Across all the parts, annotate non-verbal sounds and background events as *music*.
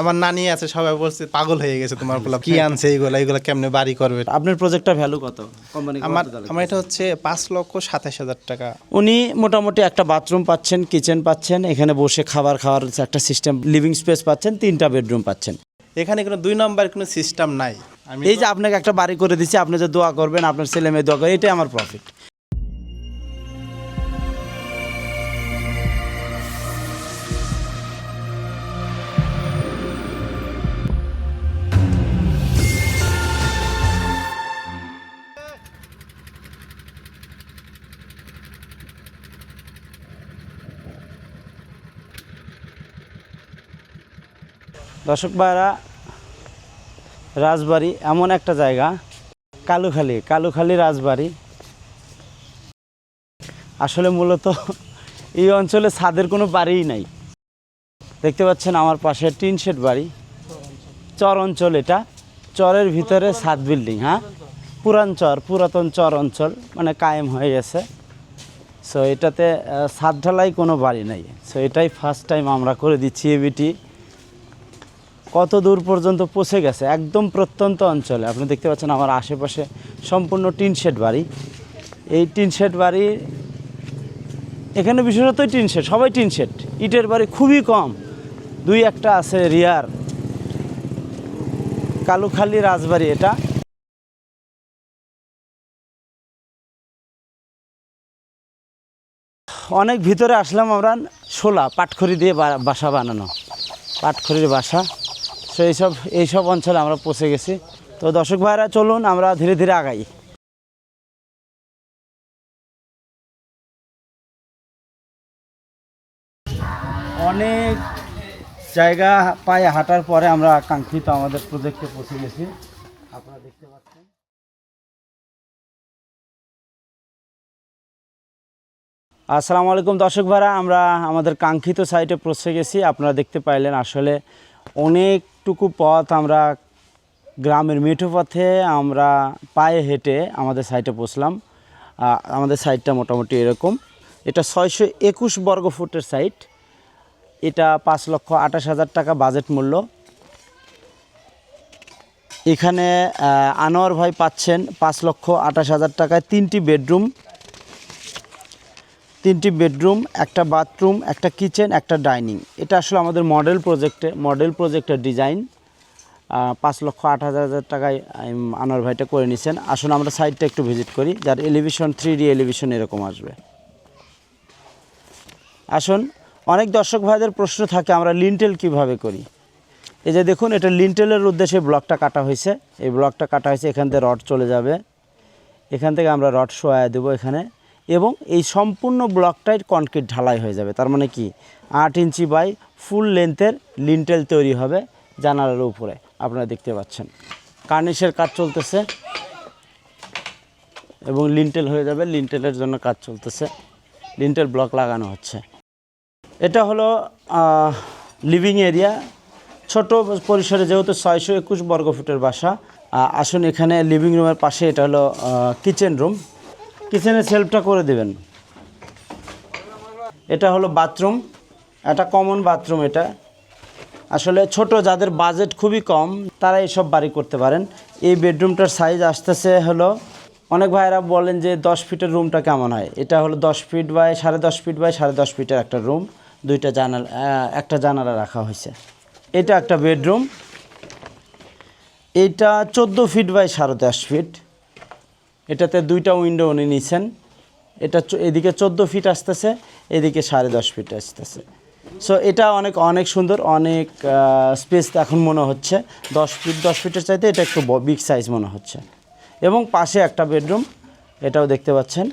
আমার নানি আছে সবাই বলছে পাগল হয়ে গেছে তোমার পোলা কি *laughs* আনছে এইগুলা এইগুলা কেমনে বাড়ি করবে? আপনার প্রজেক্টটা ভ্যালু কত? কোম্পানি আমার আমার এটা হচ্ছে পাঁচ লক্ষ সাতাশ হাজার টাকা। উনি মোটামুটি একটা বাথরুম পাচ্ছেন কিচেন পাচ্ছেন এখানে বসে খাবার খাওয়ার একটা সিস্টেম লিভিং স্পেস পাচ্ছেন তিনটা বেডরুম পাচ্ছেন। এখানে কোনো দুই নম্বর কোনো সিস্টেম নাই। এই যে আপনাকে একটা বাড়ি করে দিচ্ছি আপনি যে দোয়া করবেন আপনার ছেলে মেয়ে দোয়া করবে এটাই আমার প্রফিট দর্শক ভাইরা, রাজবাড়ি এমন একটা জায়গা, কালুখালী কালুখালী রাজবাড়ি। আসলে মূলত এই অঞ্চলে ছাদের কোনো বাড়িই নাই। দেখতে পাচ্ছেন আমার পাশে টিন শেড বাড়ি। চর অঞ্চল এটা। চরের ভিতরে ছাদ বিল্ডিং হ্যাঁ? পুরান চর, পুরাতন চর অঞ্চল মানে কায়েম হয়ে গেছে। সো এটাতে ছাদ ঢালাই কোনো বাড়ি নাই। সো এটাই ফার্স্ট টাইম আমরা করে দিচ্ছি এবিটি কত দূর পর্যন্ত পৌঁছে গেছে? একদম প্রত্যন্ত অঞ্চলে। আপনি দেখতে পাচ্ছেন আমার আশেপাশে সম্পূর্ণ টিন শেড বাড়ি। এই টিন শেড বাড়ি, এখানে বিশেষতই টিন শেড সবাই টিন শেড ইটের বাড়ি খুবই কম। দুই একটা আছে রিয়ার। কালুখালি রাজবাড়ি এটা। অনেক ভিতরে আসলাম আমরা, শোলা, পাটখড়ি দিয়ে বাসা বানানো। পাটখড়ির বাসা। সো এইসব এইসব অঞ্চলে আমরা পৌঁছে গেছি। তো দর্শক ভাইরা, চলুন আমরা ধীরে ধীরে আগাই। অনেক জায়গা পায়ে হাঁটার পরে আমরা কাঙ্ক্ষিত আমাদের প্রজেক্টে পৌঁছে গেছি। আপনারা দেখতে পাচ্ছেন। আসসালামু আলাইকুম দর্শক ভাইরা, আমরা আমাদের কাঙ্ক্ষিত সাইটে পৌঁছে গেছি। আপনারা দেখতে পাইলেন আসলে অনেকটুকু পথ আমরা গ্রামের মেঠো পথে আমরা পায়ে হেঁটে আমাদের সাইটে পৌঁছলাম। আমাদের সাইটটা মোটামুটি এরকম। এটা ছয়শো একুশ বর্গ ফুটের সাইট এটা পাঁচ লক্ষ আঠাশ হাজার টাকা বাজেট মূল্য। এখানে আনোয়ার ভাই পাচ্ছেন পাঁচ লক্ষ আঠাশ হাজার টাকায় তিনটি বেডরুম তিনটি বেডরুম, একটা বাথরুম, একটা কিচেন, একটা ডাইনিং। এটা আসলে আমাদের মডেল প্রজেক্টে, মডেল প্রজেক্টের ডিজাইন। পাঁচ লক্ষ আট হাজার টাকায় আনোয়ার ভাইটা করে নিছেন। আসুন আমরা সাইডটা একটু ভিজিট করি, যার এলিভিশন থ্রি ডি এলিভিশন এরকম আসবে। আসুন, অনেক দর্শক ভাইদের প্রশ্ন থাকে, আমরা লিন্টেল কীভাবে করি? এই যে দেখুন, এটা লিন্টেলের উদ্দেশ্যে ব্লকটা কাটা হয়েছে। এই ব্লকটা কাটা হয়েছে, এখান থেকে রড চলে যাবে। এখান থেকে আমরা রড শোয়া দেবো এখানে। এবং এই সম্পূর্ণ ব্লকটাই কনক্রিট ঢালাই হয়ে যাবে। তার মানে কি? আট ইঞ্চি বাই ফুল লেন্থের লিন্টেল তৈরি হবে জানালার উপরে। আপনারা দেখতে পাচ্ছেন। কার্নিশের কাজ চলতেছে এবং লিন্টেল হয়ে যাবে। লিন্টেলের জন্য কাজ চলতেছে। লিন্টেল ব্লক লাগানো হচ্ছে। এটা হলো লিভিং এরিয়া ছোট পরিসরে যেহেতু ছয়শো একুশ বর্গ ফুটের বাসা আসুন এখানে লিভিং রুমের পাশে এটা হলো কিচেন রুম কিচেনের সেলফটা করে দেবেন। এটা হলো বাথরুম এটা কমন বাথরুম এটা। আসলে ছোট যাদের বাজেট খুবই কম, তারা এইসব বাড়ি করতে পারেন। এই বেডরুমটার সাইজ আসতেছে হলো, অনেক ভাইয়েরা বলেন যে দশ ফিটের রুমটা কেমন হয়? এটা হলো দশ ফিট বাই সাড়ে দশ ফিট বাই সাড়ে দশ ফিটের একটা রুম দুইটা জানালা একটা জানালা রাখা হয়েছে। এটা একটা বেডরুম এটা চোদ্দ ফিট বাই সাড়ে দশ ফিট এটাতে দুইটা উইন্ডো উনি নিছেন। এটা এদিকে চোদ্দ ফিট আসতেছে, এদিকে সাড়ে দশ ফিট আসতেছে। সো এটা অনেক অনেক সুন্দর, অনেক স্পেস এখন মনে হচ্ছে। দশ ফিট দশ ফিটের চাইতে এটা একটু বিগ সাইজ মনে হচ্ছে। এবং পাশে একটা বেডরুম এটাও দেখতে পাচ্ছেন।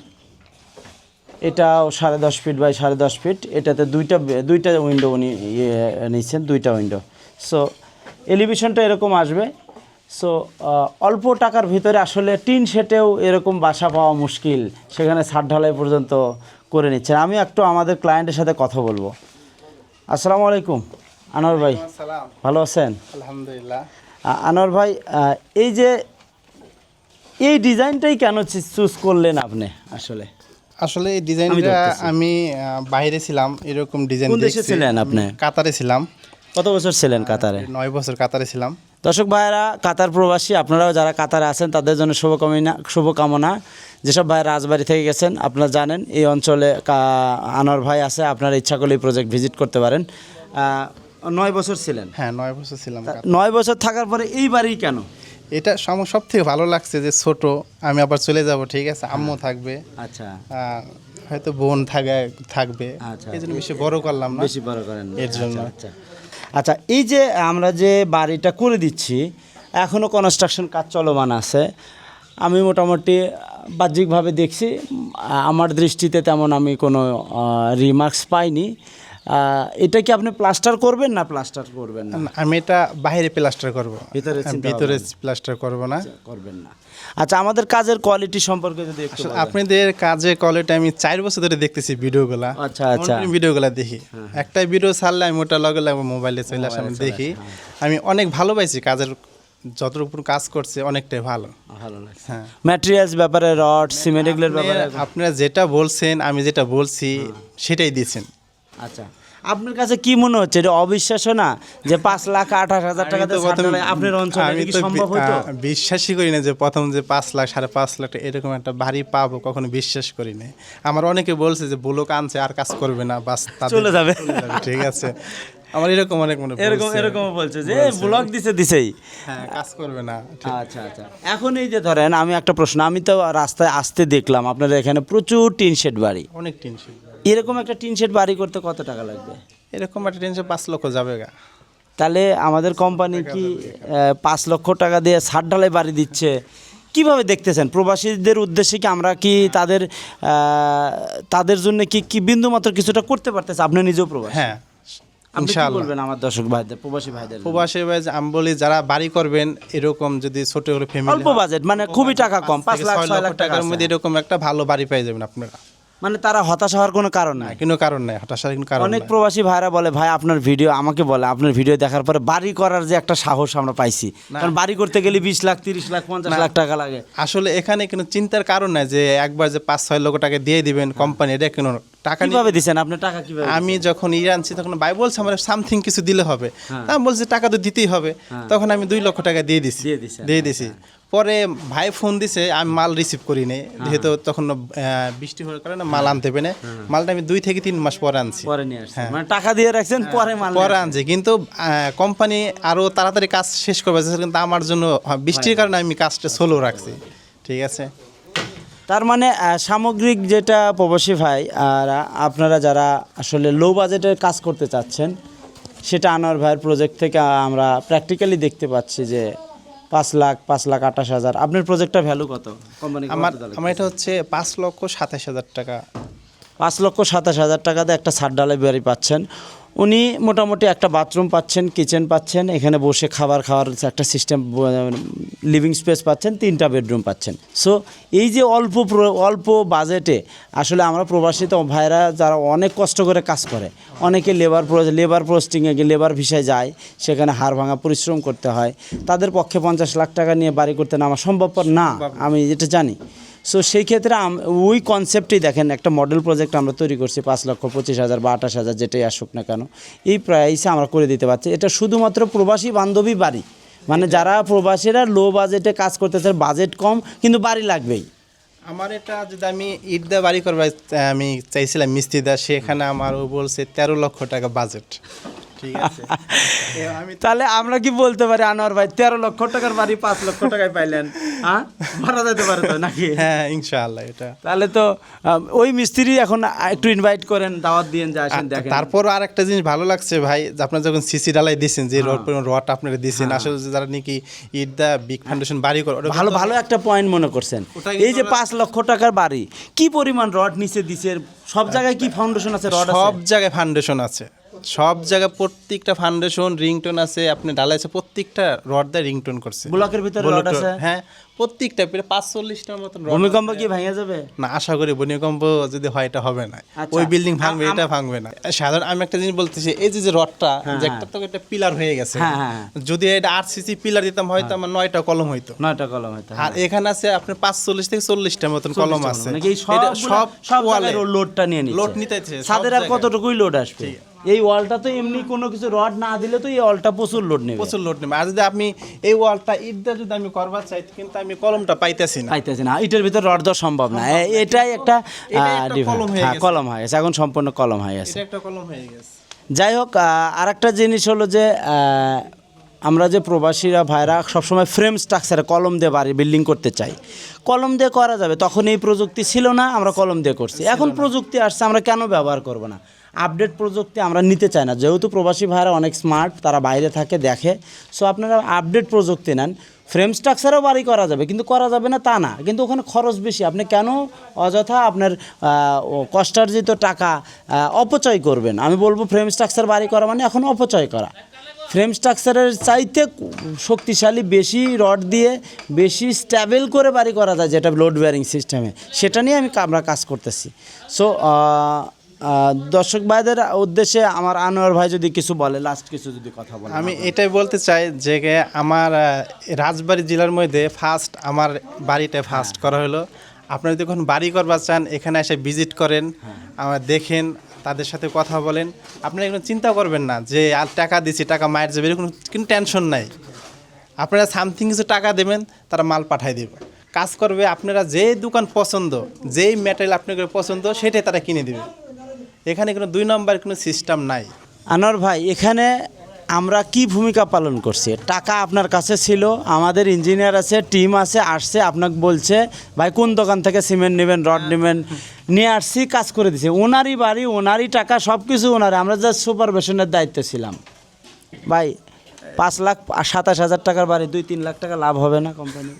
এটাও সাড়ে দশ ফিট বাই সাড়ে দশ ফিট এটাতে দুইটা দুইটা উইন্ডো উনি নিচ্ছেন দুইটা উইন্ডো সো এলিভেশনটা এরকম আসবে। সো অল্প টাকার ভিতরে আসলে টিন সেটেও এরকম বাসা পাওয়া মুশকিল। সেখানে ছাদ ঢালাই পর্যন্ত করে নিচ্ছেন। আমি একটু আমাদের ক্লায়েন্টের সাথে কথা বলব। আসসালামু আলাইকুম আনোয়ার ভাই। ভালো আছেন? আলহামদুলিল্লাহ। আনোয়ার ভাই এই যে এই ডিজাইনটাই কেন চুজ করলেন আপনি আসলে? আসলে এই ডিজাইনটা আমি বাইরে ছিলাম এরকম ডিজাইন ছিলেন আপনি? কাতারে ছিলাম। কত বছর ছিলেন কাতারে? নয় বছর কাতারে ছিলাম। দর্শক ভাইয়েরা কাতার প্রবাসী আপনারাও যারা কাতারে আছেন তাদের জন্য শুভকামনা শুভকামনা। যেসব ভাই রাজবাড়ি থেকে গেছেন আপনারা জানেন এই অঞ্চলে আনোয়ার ভাই আছে আপনারা ইচ্ছা করলে এই প্রজেক্ট ভিজিট করতে পারেন। নয় বছর ছিলেন। হ্যাঁ নয় বছর ছিলাম নয় বছর থাকার পরে এই বাড়ি কেন? এটা আমার সব থেকে ভালো লাগছে যে ছোট আমি আবার চলে যাব ঠিক আছে? আম্মু থাকবে। আচ্ছা। হয়তো বোন থাকে থাকবে। আচ্ছা। এই জন্য বেশি বড় করলাম না। বেশি বড় করেন। এর জন্য। আচ্ছা, আচ্ছা এই যে আমরা যে বাড়িটা করে দিচ্ছি এখনও কনস্ট্রাকশন কাজ চলমান আছে। আমি মোটামুটি বাহ্যিকভাবে দেখছি আমার দৃষ্টিতে তেমন আমি কোনো রিমার্কস পাইনি। এটা কি আপনি প্লাস্টার করবেন না প্লাস্টার করবেন না? আমি এটা বাইরে প্লাস্টার করব। ভিতরে হ্যাঁ, ভিতরে প্লাস্টার করব না। করবেন না। আচ্ছা আমাদের কাজের কোয়ালিটি সম্পর্কে যদি একটু। আপনাদের কাজে কোয়ালিটি আমি চার বছর ধরে দেখতেছি ভিডিওগুলা। আচ্ছা, আচ্ছা। ভিডিওগুলা দেখি? একটা ভিডিও ছাড়লে আমি ওটা লগে লগে মোবাইলে চলে আসে আমি দেখি। আমি অনেক ভালো পাইছি কাজের যতটুকু কাজ করছে অনেকটাই ভালো। ভালো লাগছে। হ্যাঁ। ম্যাটেরিয়ালস ব্যাপারে রড সিমেন্ট এগুলোর ব্যাপারে আপনারা যেটা বলছেন আমি যেটা বলছি সেটাই দিয়েছেন আচ্ছা। আপনার কাছে কি মনে হচ্ছে? এটা অবিশ্বাস্য না যে পাঁচ লাখ আঠাশ হাজার ঢালাই আপনার অঞ্চলে আমি কি তো সম্ভব হতো বিশ্বাসই করি না যে প্রথম যে পাঁচ লাখ সাড়ে পাঁচ লাখ এরকম একটা বাড়ি পাবো কখনো বিশ্বাস করি না আমার অনেকে বলছে যে বুলোক আনছে আর কাজ করবে না বাস। চলে যাবে, ঠিক আছে। *laughs* আমার এরকম অনেক মনে এরকম এরকম বলছে যে ব্লক দিছে দিছেই। হ্যাঁ কাজ করবে না আচ্ছা আচ্ছা। এখন এই যে ধরেন আমি একটা প্রশ্ন আমি তো রাস্তায় আসতে দেখলাম আপনাদের এখানে প্রচুর টিন শেড বাড়ি। অনেক টেনশন এরকম একটা টিন শেড বাড়ি করতে কত টাকা লাগবে? এরকম একটা টেনশন পাঁচ লক্ষ যাবে গা। তাহলে আমাদের কোম্পানি কি পাঁচ লক্ষ টাকা দিয়ে ছাদ ঢালাই বাড়ি দিচ্ছে? কীভাবে দেখতেছেন? প্রবাসীদের উদ্দেশ্যে কি আমরা কি তাদের তাদের জন্য কি কি বিন্দুমাত্র কিছুটা করতে পারতেছে? আপনি নিজেও প্রবাসী। হ্যাঁ ইনশাআল্লাহ। বলবেন আমার দর্শক ভাইদের প্রবাসী ভাইদের প্রবাসী ভাই আমি বলি যারা বাড়ি করবেন এরকম যদি ছোট করে ফ্যামিলি অল্প বাজেট মানে খুবই টাকা কম লাখ টাকার মধ্যে এরকম একটা ভালো বাড়ি পেয়ে যাবেন আপনারা। মানে তারা হতাশ হওয়ার কোনো কারণ নাই। কোনো কারণ নাই হতাশার কোনো কারণ অনেক প্রবাসী ভাইরা বলে ভাই আপনার ভিডিও আমাকে বলে আপনার ভিডিও দেখার পরে বাড়ি করার যে একটা সাহস আমরা পাইছি। কারণ বাড়ি করতে গেলে বিশ লাখ তিরিশ লাখ পঞ্চাশ লাখ টাকা লাগে। আসলে এখানে কোনো চিন্তার কারণ নাই যে একবার যে পাঁচ ছয় লক্ষ টাকা দিয়ে দিবেন কোম্পানি এটা কোনো টাকা কীভাবে দিচ্ছেন আপনি টাকা কীভাবে আমি যখন ইয়ে আনছি তখন ভাই বলছে আমার সামথিং কিছু দিলে হবে। তা আমি বলছি টাকা তো দিতেই হবে। তখন আমি দুই লক্ষ টাকা দিয়ে দিছি। দিয়ে দিছেন, দিয়ে দিছি। পরে ভাই ফোন দিছে আমি মাল রিসিভ করি নাই। যেহেতু তখন বৃষ্টি হওয়ার কারণে মাল আনতে পেরে নাই। মালটা আমি দুই থেকে তিন মাস পরে আনছি। পরে নিয়ে আসছেন। মানে টাকা দিয়ে রাখছেন পরে মাল পরে আনছি। কিন্তু কোম্পানি আরও তাড়াতাড়ি কাজ শেষ করবে কিন্তু আমার জন্য হ্যাঁ, বৃষ্টির কারণে আমি কাজটা সোলো রাখছি। ঠিক আছে? তার মানে সামগ্রিক যেটা প্রবাসী ভাই আর আপনারা যারা আসলে লো বাজেটের কাজ করতে চাচ্ছেন সেটা আনোয়ার ভাইয়ের প্রজেক্ট থেকে আমরা প্র্যাকটিক্যালি দেখতে পাচ্ছি যে পাঁচ লাখ পাঁচ লাখ আঠাশ হাজার। আপনার প্রজেক্টটা ভ্যালু কত? কোম্পানি আমার আমার এটা হচ্ছে পাঁচ লক্ষ সাতাশ হাজার টাকা। পাঁচ লক্ষ সাতাশ হাজার টাকাতে একটা সার ডালে বাড়ি পাচ্ছেন। উনি মোটামুটি একটা বাথরুম পাচ্ছেন কিচেন পাচ্ছেন এখানে বসে খাবার খাওয়ার একটা সিস্টেম লিভিং স্পেস পাচ্ছেন তিনটা বেডরুম পাচ্ছেন। সো এই যে অল্প প্র- অল্প বাজেটে আসলে আমরা প্রবাসী তো ভাইরা যারা অনেক কষ্ট করে কাজ করে অনেকে লেবার লেবার পোস্টিংয়ে গিয়ে লেবার ভিসায় যায় সেখানে হাড় ভাঙা পরিশ্রম করতে হয় তাদের পক্ষে পঞ্চাশ লাখ টাকা নিয়ে বাড়ি করতে নামা সম্ভবপর না আমি এটা জানি। সো সেই ক্ষেত্রে ওই কনসেপ্টেই দেখেন, একটা মডেল প্রজেক্ট আমরা তৈরি করছি পাঁচ লক্ষ পঁচিশ হাজার বা আঠাশ হাজার যেটাই আসুক না কেন। এই প্রাইসে আমরা করে দিতে পারছি। এটা শুধুমাত্র প্রবাসী বান্ধবী বাড়ি। মানে যারা প্রবাসীরা লো বাজেটে কাজ করতে চায় বাজেট কম, কিন্তু বাড়ি লাগবেই। আমার এটা যদি আমি ইট দা বাড়ি করবার আমি চাইছিলাম মিস্ত্রি দা সেখানে আমার ও বলছে তেরো লক্ষ টাকা বাজেট ঠিক আছে। *laughs* তাহলে আমরা কি বলতে পারি আনোয়ার ভাই? তেরো লক্ষ টাকার বাড়ি পাঁচ লক্ষ টাকায় পাইলেন। হ্যাঁ ভাড়া যেতে পারে তো নাকি? হ্যাঁ ইনশাআল্লাহ এটা। তাহলে তো ওই মিস্ত্রি এখন একটু ইনভাইট করেন দাওয়াত দিয়েন যে আসেন দেখেন। তারপর আর একটা জিনিস ভালো লাগছে ভাই আপনার যখন সিসি ডালাই দিয়েছেন যে রড রড আপনারা দিয়েছেন আসলে যারা নাকি ইট দা বিগ ফাউন্ডেশন বাড়ি করে ভালো ভালো একটা পয়েন্ট মনে করছেন। এই যে পাঁচ লক্ষ টাকার বাড়ি কি পরিমাণ রড নিচে দিছে? সব জায়গায় কি ফাউন্ডেশন আছে রড সব জায়গায় ফাউন্ডেশন আছে। সব জায়গায় প্রত্যেকটা ফাউন্ডেশন রিংটোন আছে আপনি ডালাই আছে প্রত্যেকটা রড দিয়ে রিংটোন করছে। ব্লকের ভিতরে রড আছে? হ্যাঁ প্রত্যেকটা প্রায় পাঁচচল্লিশটার মতন রড ভূমিকম্প কি ভেঙে যাবে? না আশা করি ভূমিকম্প যদি হয় এটা হবে না। আচ্ছা। ওই বিল্ডিং ভাঙবে এটা ভাঙবে না। সাধারণ আমি একটা জিনিস বলতেছি এই যে যে রডটা যে একটা তো একটা পিলার হয়ে গেছে। হ্যাঁ, হ্যাঁ, যদি এটা আট সিসি পিলার দিতাম হয়তো আমার নয়টা কলম হইতো। নয়টা কলম হইতো আর এখানে আছে আপনার পাঁচচল্লিশ থেকে চল্লিশটার মতন কলম আছে। সব সব লোডটা নিয়ে নিচ্ছে। লোড সব ছাদের আর কতটুকুই লোড আসবে? এই ওয়ালটা তো এমনি কোনো কিছু রড না দিলে তো এই ওয়ালটা প্রচুর লোড নেবে। প্রচুর লোড নেবে। আর যদি আপনি এই ওয়ালটা ইট দিয়ে যদি আমি করবার চাই কিন্তু আমি কলমটা পাইতেছি না। পাইতেছি না। এটার ভিতর রড দেওয়া সম্ভব না। এটাই একটা। কলম হয়ে গেছে। কলম হয়ে গেছে। এখন সম্পূর্ণ কলম হয়ে গেছে। এটা একটা কলম হয়ে গেছে। যাই হোক আর একটা জিনিস হলো যে আহ, আমরা যে প্রবাসীরা ভাইরা সবসময় ফ্রেম স্ট্রাকচারে কলম দিয়ে বাড়ি বিল্ডিং করতে চাই। কলম দিয়ে করা যাবে। তখন এই প্রযুক্তি ছিল না আমরা কলম দিয়ে করছি। এখন প্রযুক্তি আসছে আমরা কেন ব্যবহার করব না? আপডেট প্রযুক্তি আমরা নিতে চাই না। যেহেতু প্রবাসী ভাইরা অনেক স্মার্ট তারা বাইরে থাকে, দেখে। সো আপনারা আপডেট প্রযুক্তি নেন। ফ্রেম স্ট্রাকচারও বাড়ি করা যাবে, কিন্তু করা যাবে না তা না। কিন্তু ওখানে খরচ বেশি। আপনি কেন অযথা আপনার কষ্টার্জিত টাকা অপচয় করবেন? আমি বলব ফ্রেম স্ট্রাকচার বাড়ি করা মানে এখন অপচয় করা। ফ্রেম স্ট্রাকচারের চাইতে শক্তিশালী বেশি রড দিয়ে বেশি স্ট্যাবেল করে বাড়ি করা যায়, যেটা লোড বেয়ারিং সিস্টেমে সেটা নিয়ে আমি আমরা কাজ করতেছি। সো দর্শক ভাইদের উদ্দেশ্যে আমার আনোয়ার ভাই যদি কিছু বলে লাস্ট কিছু যদি কথা বলে আমি এটাই বলতে চাই যে আমার রাজবাড়ী জেলার মধ্যে ফার্স্ট আমার বাড়িটা ফার্স্ট করা হলো। আপনারা যদি যখন বাড়ি করবার চান এখানে এসে ভিজিট করেন আমার দেখেন তাদের সাথে কথা বলেন। আপনারা এগুলো চিন্তা করবেন না যে আর টাকা দিছি টাকা মায়ের যাবে এরকম কিন্তু টেনশন নাই। আপনারা সামথিং কিছু টাকা দেবেন তারা মাল পাঠাই দেবে। কাজ করবে আপনারা যেই দোকান পছন্দ যেই ম্যাটেরিয়াল আপনাদের পছন্দ সেটাই তারা কিনে দেবে। এখানে কোনো দুই নম্বর কোনো সিস্টেম নাই। আনোয়ার ভাই এখানে আমরা কি ভূমিকা পালন করছি? টাকা আপনার কাছে ছিল আমাদের ইঞ্জিনিয়ার আছে টিম আছে আসছে আপনাকে বলছে ভাই কোন দোকান থেকে সিমেন্ট নেবেন রড নেবেন? নিয়ে আসছি কাজ করে দিছে। ওনারই বাড়ি ওনারই টাকা সব কিছু ওনারে। আমরা জাস্ট সুপারভিশনের দায়িত্বে ছিলাম। ভাই পাঁচ লাখ সাতাশ হাজার টাকার বাড়ি দুই তিন লাখ টাকা লাভ হবে না কোম্পানি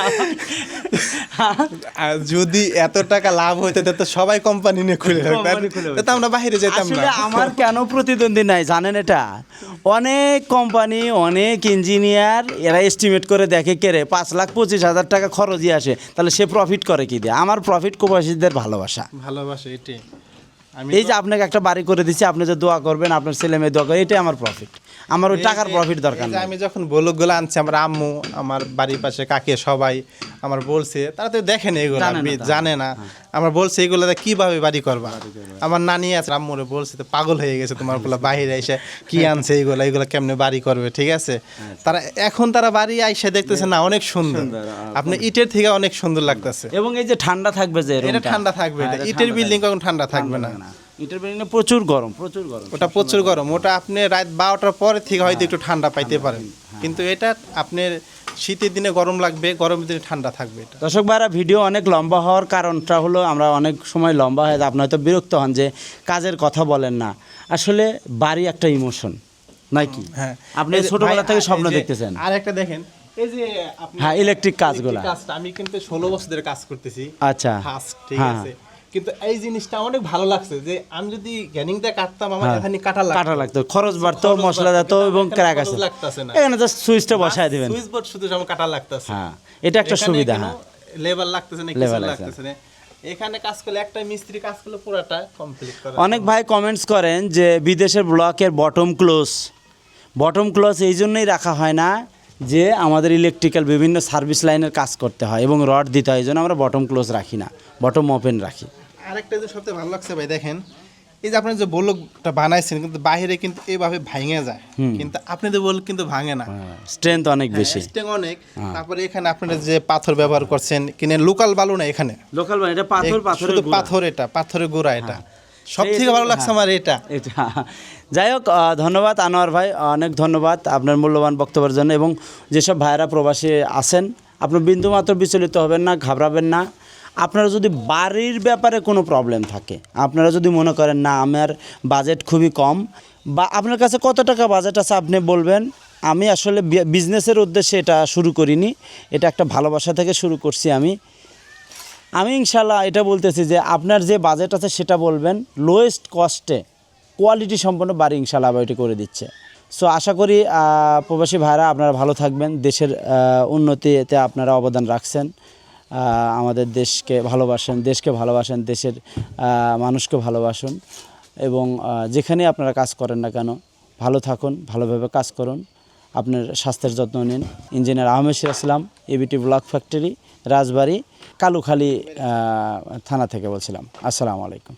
*laughs* আর যদি এত টাকা লাভ হইতে তো সবাই কোম্পানি নিয়ে খুলে রাখতো। তো আমরা বাইরে যেতাম আসলে না আমার কেন প্রতিদ্বন্দ্বী নাই জানেন এটা? অনেক কোম্পানি অনেক ইঞ্জিনিয়ার এরা এস্টিমেট করে দেখে কেরে পাঁচ লাখ পঁচিশ হাজার টাকা খরচই আসে। তাহলে সে প্রফিট করে কি দিয়ে? আমার প্রফিট প্রবাসীদের ভালোবাসা। ভালোবাসে এটাই। আমি এই যে আপনাকে একটা বাড়ি করে দিচ্ছি আপনি যে দোয়া করবেন আপনার ছেলে মেয়ে দোয়া করবে এটাই আমার প্রফিট আমার ওই টাকার প্রফিট দরকার নেই। আমি যখন বলকগুলো আনছি আমার আম্মু আমার বাড়ির পাশে কাকে সবাই আমার বলছে তারা তো দেখেন এগুলো জানে না আমি। জানে না। আমার বলছে এগুলো কীভাবে বাড়ি করবা? আমার নানি আছে আম্মুরে বলছে তো পাগল হয়ে গেছে তোমার বলে বাইরে এসে কি আনছে এইগুলো এইগুলো কেমনে বাড়ি করবে? ঠিক আছে? তারা এখন তারা বাড়ি আইসে দেখতেছে না অনেক সুন্দর। আপনি ইটের থেকে অনেক সুন্দর লাগতেছে। এবং এই যে ঠান্ডা থাকবে যে এটা ঠান্ডা থাকবে হ্যাঁ, ইটের বিল্ডিং কখন ঠান্ডা থাকবে না। না প্রচুর গরম প্রচুর গরম ওটা প্রচুর গরম। ওটা আপনি রাত বারোটার পরে থেকে হয়তো একটু ঠান্ডা পাইতে পারেন। কিন্তু এটা আপনার শীতের দিনে গরম লাগবে গরমের দিনে ঠান্ডা থাকবে এটা। দর্শক ভাইরা ভিডিও অনেক লম্বা হওয়ার কারণটা হলো আমরা অনেক সময় লম্বা হয়ে আপনি হয়তো বিরক্ত হন যে কাজের কথা বলেন না। আসলে বাড়ি একটা ইমোশন নাকি হ্যাঁ আপনি ছোটবেলা থেকে স্বপ্ন দেখতেছেন। আর একটা দেখেন এই যে হ্যাঁ, ইলেকট্রিক কাজগুলা। আমি কিন্তু ষোলো বছর ধরে কাজ করতেছি। আচ্ছা। ঠিক হ্যাঁ। আছে। কিন্তু এই জিনিসটা অনেক ভালো লাগছে যে আমি যদি গ্যানিং দিয়ে কাটতাম আমার হ্যাঁ। এখানে কাটা লাগতো। কাটা লাগতো খরচ বাড়তো মশলা যেত এবং ক্র্যাক আছে। এখানে জাস্ট সুইচটা বসায় দিবেন। সুইচ বোর্ড শুধু আমার কাটা লাগতেছে। হ্যাঁ এটা একটা সুবিধা হ্যাঁ। লেবার লাগতেছে না কিছু লাগতেছে না। এখানে কাজ করলে একটা মিস্ত্রি কাজ করলে পুরাটা কমপ্লিট করে অনেক ভাই কমেন্টস করেন যে বিদেশের ব্লকের বটম ক্লোজ বটম ক্লোজ এই জন্যই রাখা হয় না যে আমাদের ইলেকট্রিক্যাল বিভিন্ন সার্ভিস লাইনের কাজ করতে হয় এবং রড দিতে হয় এই জন্য আমরা বটম ক্লোজ রাখি না বটম ওপেন রাখি। আরেকটা যে সবচেয়ে ভালো লাগছে ভাই দেখেন এই যে আপনি যে বলকটা বানাইছেন কিন্তু বাইরে কিন্তু এইভাবে ভাঙে যায়। কিন্তু আপনাদের বলক কিন্তু ভাঙে না। স্ট্রেংথ অনেক বেশি। স্টেং অনেক। তারপরে এখানে আপনারা যে পাথর ব্যবহার করছেন কিনে লোকাল বালু না এখানে? লোকাল বালু এটা পাথর পাথরের শুধু গুঁড়া। হ্যাঁ। পাথর এটা পাথরের গোড়া এটা। সব থেকে ভালো লাগছে আমার এটা। এটা। যাই হোক ধন্যবাদ আনোয়ার ভাই অনেক ধন্যবাদ আপনার মূল্যবান বক্তব্যের জন্য এবং যেসব ভাইয়েরা প্রবাসী আছেন আপনার বিন্দুমাত্র বিচলিত হবেন না ঘাবড়াবেন না। আপনারা যদি বাড়ির ব্যাপারে কোনো প্রবলেম থাকে, আপনারা যদি মনে করেন, না, আমার বাজেট খুবই কম, বা আপনার কাছে কত টাকা বাজেট আছে আপনি বলবেন, আমি আসলে বিজনেসের উদ্দেশ্যে এটা শুরু করিনি, এটা একটা ভালোবাসা থেকে শুরু করছি আমি। আমি ইনশাল্লাহ এটা বলতেছি যে, আপনার যে বাজেট আছে সেটা বলবেন লোয়েস্ট কস্টে কোয়ালিটি সম্পন্ন বাড়ি ইনশাল্লাহ আবার এটি করে দিচ্ছে। সো আশা করি প্রবাসী ভাইরা আপনারা ভালো থাকবেন, দেশের উন্নতিতে আপনারা অবদান রাখছেন। আমাদের দেশকে ভালোবাসেন দেশকে ভালোবাসেন, দেশের মানুষকে ভালোবাসুন এবং যেখানে আপনারা কাজ করেন না কেন, ভালো থাকুন, ভালোভাবে কাজ করুন। আপনার স্বাস্থ্যের যত্ন নিন। Engineer Ahmed Islam ABT block factory, Rajbari, Kalukhali থানা থেকে বলছিলাম। আসসালামু আলাইকুম।